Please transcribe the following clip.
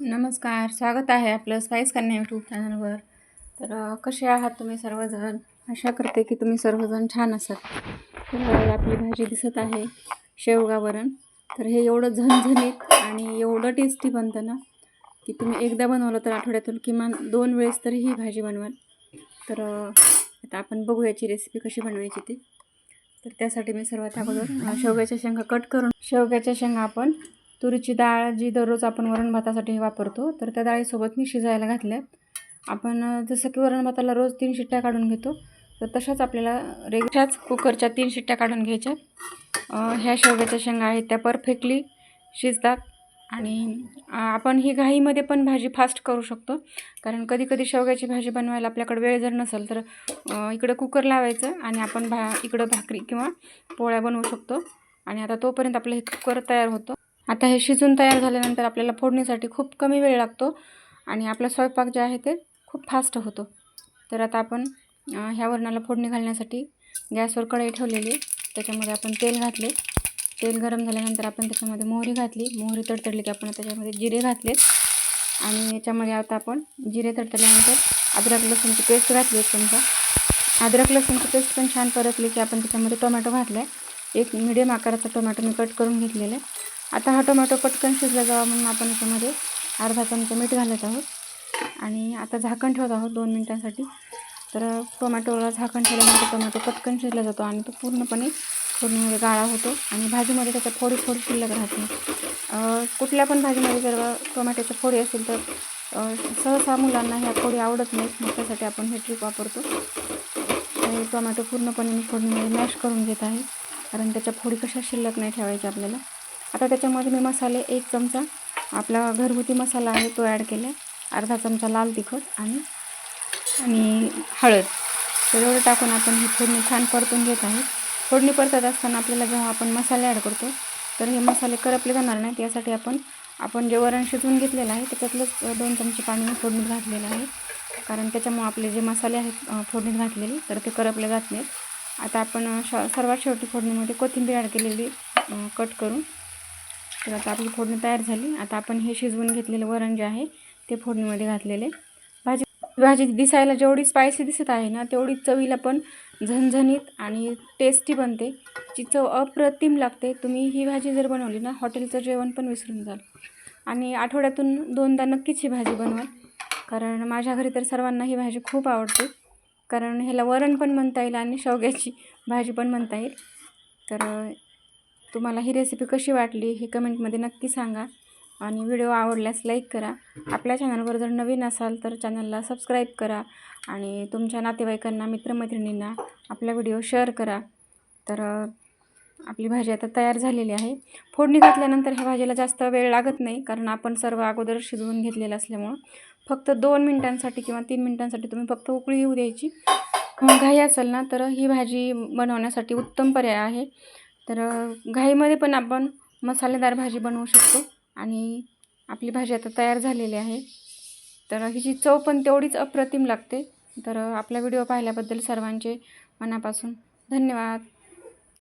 नमस्कार स्वागत आहे आपलं स्पाईस कन्या यूट्यूब चॅनलवर तर कसे आहात तुम्ही सर्वजण? आशा करते की तुम्ही सर्वजण छान असाल. तर आपली भाजी दिसत आहे शेवगावरण तर हे एवढं झणझणीत आणि एवढं टेस्टी बनतं ना की तुम्ही एकदा बनवलं तर आठवड्यातून किमान दोन वेळेस तरी ही भाजी बनवाल. तर आता आपण बघू याची रेसिपी कशी बनवायची ती. तर त्यासाठी मी सर्वात अगोदर शेवग्याच्या शेंगा कट करून शेवग्याच्या शेंगा आपण तुरीची डाळ जी दररोज आपण वरण भातासाठी वापरतो तर त्या डाळीसोबत मी शिजायला घातल्या. आपण जसं की वरण भाताला रोज तीन शिट्ट्या काढून घेतो तर तशाच आपल्याला रेगच्याच कुकरच्या तीन शिट्ट्या काढून घ्यायच्या. ह्या शेवग्याच्या शेंगा आहेत त्या परफेक्टली शिजतात आणि आपण ही घाईमध्ये पण भाजी फास्ट करू शकतो. कारण कधी कधी शेवग्याची भाजी बनवायला आपल्याकडे वेळ जर नसेल तर इकडं कुकर लावायचं आणि आपण भा इकडं भाकरी किंवा पोळ्या बनवू शकतो. आणि आता तोपर्यंत आपलं हे कुकर तयार होतं. आता हे शिजून तयार झाल्यानंतर आपल्याला फोडणीसाठी खूप कमी वेळ लागतो आणि आपला स्वयंपाक जे आहे ते खूप फास्ट होतो. तर आता आपण ह्या वरणाला फोडणी घालण्यासाठी गॅसवर कढई ठेवलेली त्याच्यामध्ये आपण तेल घातले. तेल गरम झाल्यानंतर आपण त्याच्यामध्ये मोहरी घातली. मोहरी तडतडली की आपण त्याच्यामध्ये जिरे घातले. आणि याच्यामध्ये आता आपण जिरे तडतडल्यानंतर अद्रक लसूणची पेस्ट घातली एक चमचा. अद्रक लसूणची पेस्ट पण छान परतली की आपण त्याच्यामध्ये टोमॅटो घातला आहे एक मिडियम आकाराचा टोमॅटो मी कट करून घेतलेला आहे. आता हा टोमॅटो पटकन शिजला जावा म्हणून आपण याच्यामध्ये अर्धा चमचा मीठ घालत आहोत. आणि आता झाकण ठेवत आहोत दोन मिनटांसाठी. तर टोमॅटोला झाकण ठेवल्यानंतर टोमॅटो पटकन शिजला जातो आणि तो पूर्णपणे फोडणीमध्ये गाळा होतो आणि भाजीमध्ये त्याच्या फोडी थोडी शिल्लक राहते. कुठल्या पण भाजीमध्ये जर टोमॅटोच्या फोडी असेल तर सहसा मुलांना ह्या फोडी आवडत नाहीत. मग त्यासाठी आपण हे ट्रिक वापरतो. हे टोमॅटो पूर्णपणे मी फोडणीमध्ये मॅश करून घेत आहे. कारण त्याच्या फोडी कशा शिल्लक नाही ठेवायच्या आपल्याला. आता त्याच्यामध्ये मी मसाले एक चमचा आपला घरगुती मसाला आहे तो ॲड केला अर्धा चमचा लाल तिखट आणि आणि हळद. तर एवढं टाकून आपण ही फोडणी छान परतून घेत आहे. फोडणी परतत असताना आपल्याला जेव्हा आपण मसाले ॲड करतो तर हे मसाले करपले जाणार नाहीत. यासाठी आपण आपण जे वरण शिजवून घेतलेलं आहे त्याच्यातलंच दोन चमचे पाणी मी फोडणीत घातलेलं आहे. कारण त्याच्यामुळे आपले जे मसाले आहेत फोडणीत घातलेले तर ते करपले जात नाहीत. आता आपण श सर्वात शेवटी फोडणीमध्ये कोथिंबीर ॲड केलेली कट करून तर आता आपली फोडणी तयार झाली. आता आपण हे शिजवून घेतलेलं वरण जे आहे ते फोडणीमध्ये घातलेले. भाजी भाजी दिसायला जेवढी स्पायसी दिसत आहे ना तेवढी चवीला पण झणझणीत आणि टेस्टी बनते. जी चव अप्रतिम लागते. तुम्ही ही भाजी जर बनवली ना हॉटेलचं जेवण पण विसरून जाल. आणि आठवड्यातून दोनदा नक्कीच ही भाजी बनवाल. कारण माझ्या घरी तर सर्वांना ही भाजी खूप आवडते. कारण ह्याला वरण पण म्हणता येईल आणि शेवग्याची भाजी पण म्हणता येईल. तर तुम्हाला ही रेसिपी कशी वाटली हे कमेंटमध्ये नक्की सांगा. आणि व्हिडिओ आवडल्यास लाईक करा. आपल्या चॅनलवर जर नवीन असाल तर चॅनलला सबस्क्राईब करा. आणि तुमच्या नातेवाईकांना मित्रमैत्रिणींना आपला व्हिडिओ शेअर करा. तर आपली भाजी आता तयार झालेली आहे. फोडणी घातल्यानंतर ह्या भाजीला जास्त वेळ लागत नाही कारण आपण सर्व अगोदर शिजवून घेतलेलं असल्यामुळं. फक्त दोन मिनटांसाठी किंवा तीन मिनटांसाठी तुम्ही फक्त उकळी येऊ द्यायची. मग घाई असेल ना तर ही भाजी बनवण्यासाठी उत्तम पर्याय आहे. तर घाईमध्ये पण आपण मसालेदार भाजी बनवू शकतो. आणि आपली भाजी आता तयार झालेली आहे. तर हिची चव पण तेवढीच अप्रतिम लागते. तर आपला व्हिडिओ पाहिल्याबद्दल सर्वांचे मनापासून धन्यवाद.